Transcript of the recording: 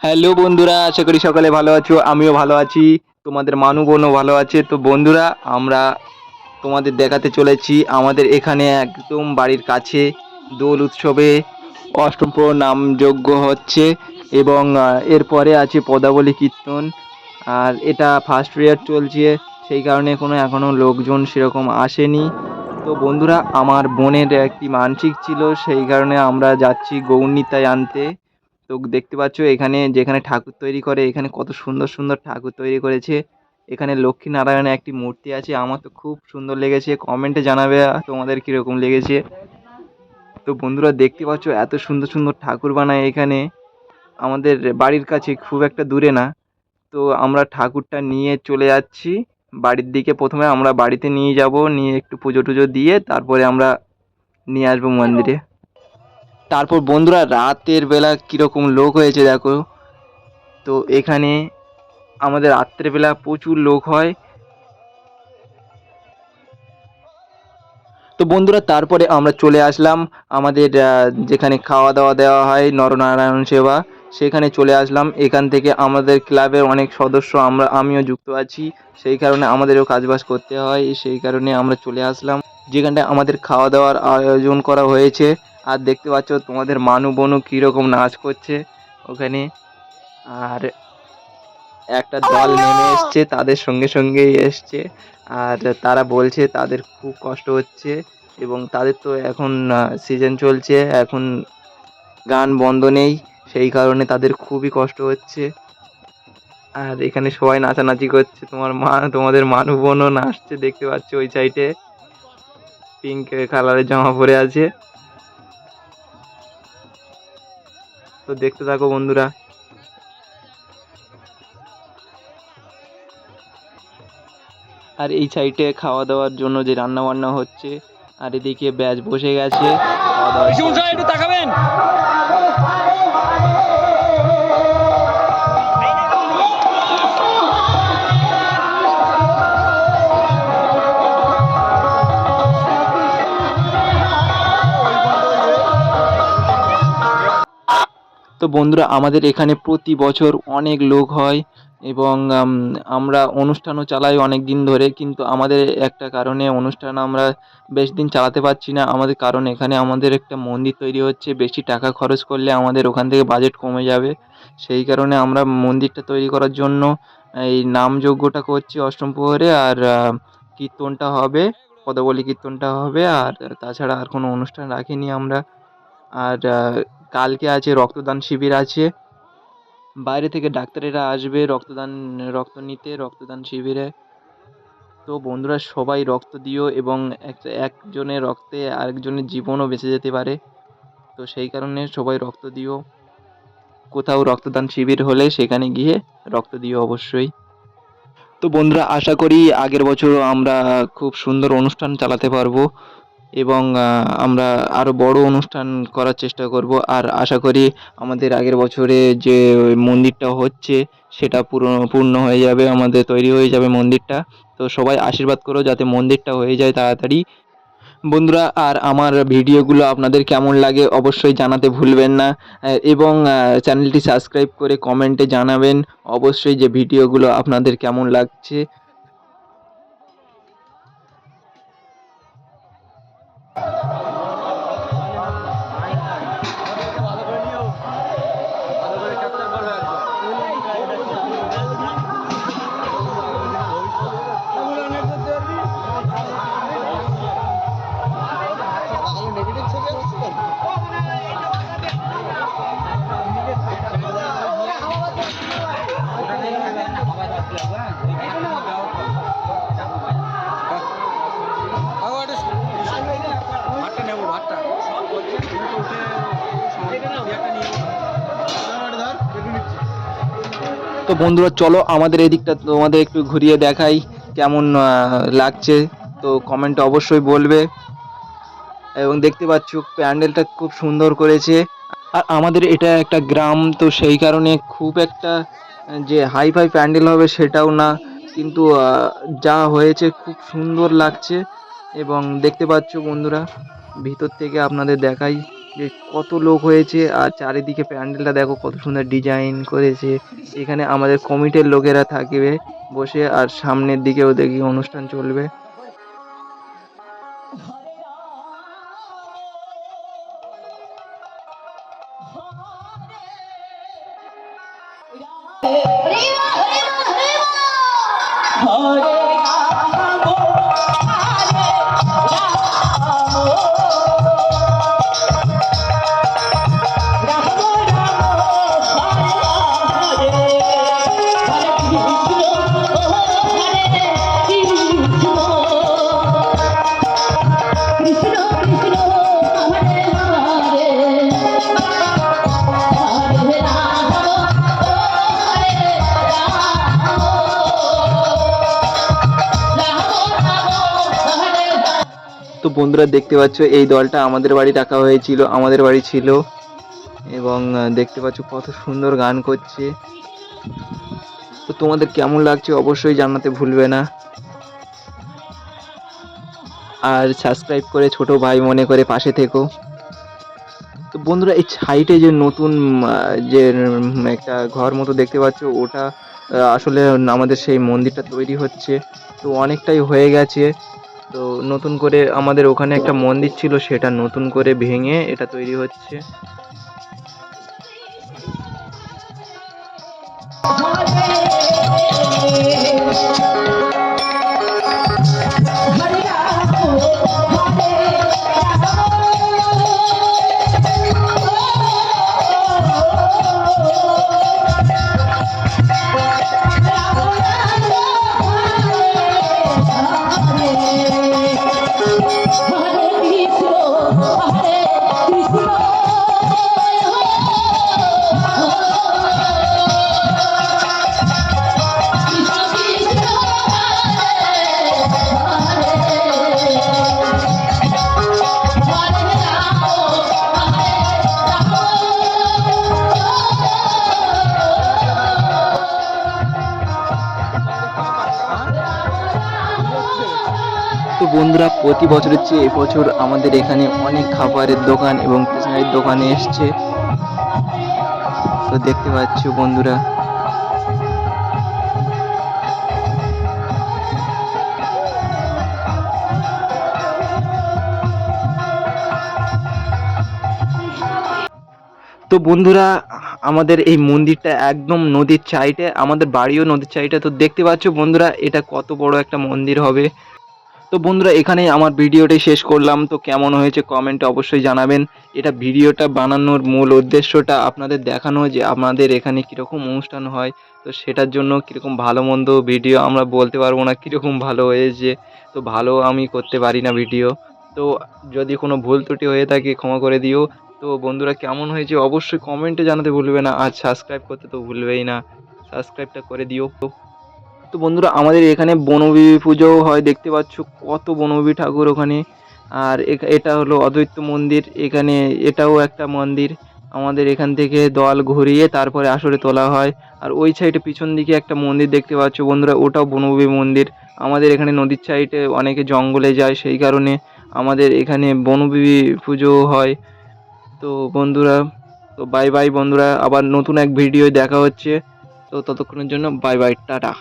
Hello বন্ধুরা, আশা করি সকালে ভালো আছো, আমিও ভালো আছি। তোমাদের মানু বোনও ভালো আছে। তো বন্ধুরা, আমরা তোমাদের দেখাতে চলেছি আমাদের এখানে একদম বাড়ির কাছে দোল উৎসবে অষ্টম প্রহর নামযজ্ঞ হচ্ছে এবং এরপরে আছে পদাবলী কীর্তন। আর এটা ফার্স্ট ইয়ার চলছে, সেই কারণে কোনো এখনও লোকজন সেরকম আসেনি। তো বন্ধুরা, আমার বোনের একটি মানসিক ছিল, সেই কারণে আমরা যাচ্ছি গৌরনীতায় আনতে। তো দেখতে পাচ্ছ এখানে যেখানে ঠাকুর তৈরি করে, এখানে কত সুন্দর সুন্দর ঠাকুর তৈরি করেছে। এখানে লক্ষ্মী নারায়ণের একটি মূর্তি আছে, আমার তো খুব সুন্দর লেগেছে। কমেন্টে জানাবে তোমাদের কীরকম লেগেছে। তো বন্ধুরা দেখতে পাচ্ছ এত সুন্দর সুন্দর ঠাকুর বানায় এখানে। আমাদের বাড়ির কাছে খুব একটা দূরে না। তো আমরা ঠাকুরটা নিয়ে চলে যাচ্ছি। বাড়ির দিকে প্রথমে আমরা বাড়িতে নিয়ে যাব, নিয়ে একটু পুজো টুজো দিয়ে তারপরে আমরা নিয়ে আসব মন্দিরে। তারপর বন্ধুরা, রাতের বেলা কীরকম লোক হয়েছে দেখো। তো এখানে আমাদের রাত্রেবেলা প্রচুর লোক হয়। তো বন্ধুরা, তারপরে আমরা চলে আসলাম। আমাদের যেখানে খাওয়া দাওয়া দেওয়া হয়, নরনারায়ণ সেবা, সেখানে চলে আসলাম। এখান থেকে আমাদের ক্লাবের অনেক সদস্য আমরা, আমিও যুক্ত আছি। সেই কারণে আমাদেরও কাজবাজ করতে হয়। সেই কারণে আমরা চলে আসলাম। যেখানটায় আমাদের খাওয়া দাওয়ার আয়োজন করা হয়েছে। আর দেখতে পাচ্ছ তোমাদের মানু বনু কীরকম নাচ করছে ওখানে। আর একটা দল নেমে এসছে তাদের সঙ্গে সঙ্গেই এসছে। আর তারা বলছে তাদের খুব কষ্ট হচ্ছে এবং তাদের তো এখন সিজন চলছে এখন গান বন্ধ নেই সেই কারণে তাদের খুবই কষ্ট হচ্ছে। আর এখানে সবাই নাচানাচি করছে তোমার মা তোমাদের মানু বোনও নাচছে দেখতে পাচ্ছ ওই সাইডে পিঙ্ক কালারের জামা পরে আছে। তো দেখতে থাকো বন্ধুরা। আর এই সাইডে খাওয়া দাওয়ার জন্য যে রান্না বান্না হচ্ছে, আর এদিকে ব্যাচ বসে গেছে। খাওয়া দাওয়া তাকাবেন। তো বন্ধুরা, আমাদের এখানে প্রতি বছর অনেক লোক হয় এবং আমরা অনুষ্ঠানও চালাই অনেক দিন ধরে, কিন্তু আমাদের একটা কারণে অনুষ্ঠান আমরা বেশ দিন চালাতে পারছি না। আমাদের কারণ এখানে আমাদের একটা মন্দির তৈরি হচ্ছে, বেশি টাকা খরচ করলে আমাদের ওখান থেকে বাজেট কমে যাবে। সেই কারণে আমরা মন্দিরটা তৈরি করার জন্য এই নামযজ্ঞটা করছি অষ্টম প্রহরে, আর কীর্তনটা হবে, পদবলী কীর্তনটা হবে, আর তাছাড়া আর কোনো অনুষ্ঠান রাখিনি আমরা। আর কালকে আছে, রক্তদান শিবির আছে। বাইরে থেকে ডাক্তারেরা আসবে, রক্তদান, রক্ত নিতে, রক্তদান শিবিরে। তো বন্ধুরা, সবাই রক্ত দিও এবং একজনের রক্তে আরেকজনের জীবনও বেঁচে যেতে পারে। তো সেই কারণে সবাই রক্ত দিও। কোথাও রক্তদান শিবির হলে সেখানে গিয়ে রক্ত দিও অবশ্যই। তো বন্ধুরা, আশা করি আগের বছর আমরা খুব সুন্দর অনুষ্ঠান চালাতে পারব। এবং আমরা আরও বড় অনুষ্ঠান করার চেষ্টা করব। আর আশা করি আমাদের আগের বছরে যে মন্দিরটা হচ্ছে, সেটা পুরো পূর্ণ হয়ে যাবে, আমাদের তৈরি হয়ে যাবে মন্দিরটা। তো সবাই আশীর্বাদ করো যাতে মন্দিরটা হয়ে যায় তাড়াতাড়ি। বন্ধুরা, আর আমার ভিডিওগুলো আপনাদের কেমন লাগে অবশ্যই জানাতে ভুলবেন না। এবং চ্যানেলটি সাবস্ক্রাইব করে কমেন্টে জানাবেন অবশ্যই যে ভিডিওগুলো আপনাদের কেমন লাগছে। তো বন্ধুরা, চলো আমাদের এদিকটা তোমাদের একটু ঘুরিয়ে দেখাই কেমন লাগছে। তো কমেন্টে অবশ্যই বলবে। এবং দেখতে পাচ্ছ, প্যান্ডেলটা খুব সুন্দর করেছে। আর আমাদের এটা একটা গ্রাম, তো সেই কারণে খুব একটা যে হাই ফাই প্যান্ডেল হবে সেটাও না। কিন্তু যা হয়েছে খুব সুন্দর লাগছে। এবং দেখতে পাচ্ছ বন্ধুরা, ভিতর থেকে আপনাদের দেখাই। যে কত লোক হয়েছে, আর চারিদিকে প্যান্ডেলটা দেখো কত সুন্দর ডিজাইন করেছে। এখানে আমাদের কমিটির লোকেরা থাকবে বসে, আর সামনের দিকেও দেখি অনুষ্ঠান চলবে। কৃষ্ণ তো বন্ধুরা দেখতে পাচ্ছ, এই দলটা আমাদের বাড়ি রাখা হয়েছিল, আমাদের বাড়ি ছিল। এবং দেখতে পাচ্ছ কত সুন্দর গান করছে। তো তোমাদের কেমন লাগছে অবশ্যই জানাতে ভুলবে না। আর সাবস্ক্রাইব করে ছোট ভাই মনে করে পাশে থেকো। তো বন্ধুরা, এই সাইটে যে নতুন যে একটা ঘর মতো দেখতে পাচ্ছ, ওটা আসলে আমাদের সেই মন্দিরটা তৈরি হচ্ছে। তো অনেকটাই হয়ে গেছে। তো নতুন করে আমাদের ওখানে একটা মন্দির ছিল, সেটা নতুন করে ভেঙে এটা তৈরি হচ্ছে। হরে বন্ধুরা, প্রতি বছরের চেয়ে এবছর আমাদের এখানে অনেক খাবারের দোকান এবং স্টেশনারির দোকানে এসছে। তো দেখতে পাচ্ছ বন্ধুরা। তো বন্ধুরা, আমাদের এই মন্দিরটা একদম নদীর সাইডে আমাদের বাড়িও নদীর সাইডে তো দেখতে পাচ্ছ বন্ধুরা, এটা কত বড় একটা মন্দির হবে। তো বন্ধুরা, এখানেই আমার ভিডিওটি শেষ করলাম। তো কেমন হয়েছে কমেন্টে অবশ্যই জানাবেন। এটা ভিডিওটা বানানোর মূল উদ্দেশ্যটা আপনাদের দেখানো যে আমাদের এখানে কীরকম অনুষ্ঠান হয়। তো সেটার জন্য কীরকম ভালো মন্দ ভিডিও আমরা বলতে পারব না কীরকম ভালো হয়েছে। তো ভালো আমি করতে পারি না ভিডিও। তো যদি কোনো ভুল ত্রুটি হয়ে থাকে ক্ষমা করে দিও। তো বন্ধুরা, কেমন হয়েছে অবশ্যই কমেন্টে জানাতে ভুলবে না। আর সাবস্ক্রাইব করতে তো ভুলবেই না। সাবস্ক্রাইবটা করে দিও। তো বন্ধুরা, আমাদের এখানে বনবিবি পুজোও হয়, দেখতে পাচ্ছ কত বনবিবি ঠাকুর ওখানে। আর এটা হলো অদ্বৈত মন্দির, এখানে এটাও একটা মন্দির। আমাদের এখান থেকে দল ঘুরিয়ে তারপরে আসরে তোলা হয়। আর ওই সাইডে পিছন দিকে একটা মন্দির দেখতে পাচ্ছ বন্ধুরা, ওটাও বনবিবি মন্দির। আমাদের এখানে নদীর সাইডে অনেকে জঙ্গলে যায়, সেই কারণে আমাদের এখানে বনবিবি পুজো হয়। তো বন্ধুরা, তো বাই বাই বন্ধুরা, আবার নতুন এক ভিডিও দেখা হচ্ছে। তো ততক্ষণের জন্য বাই বাই টাটা।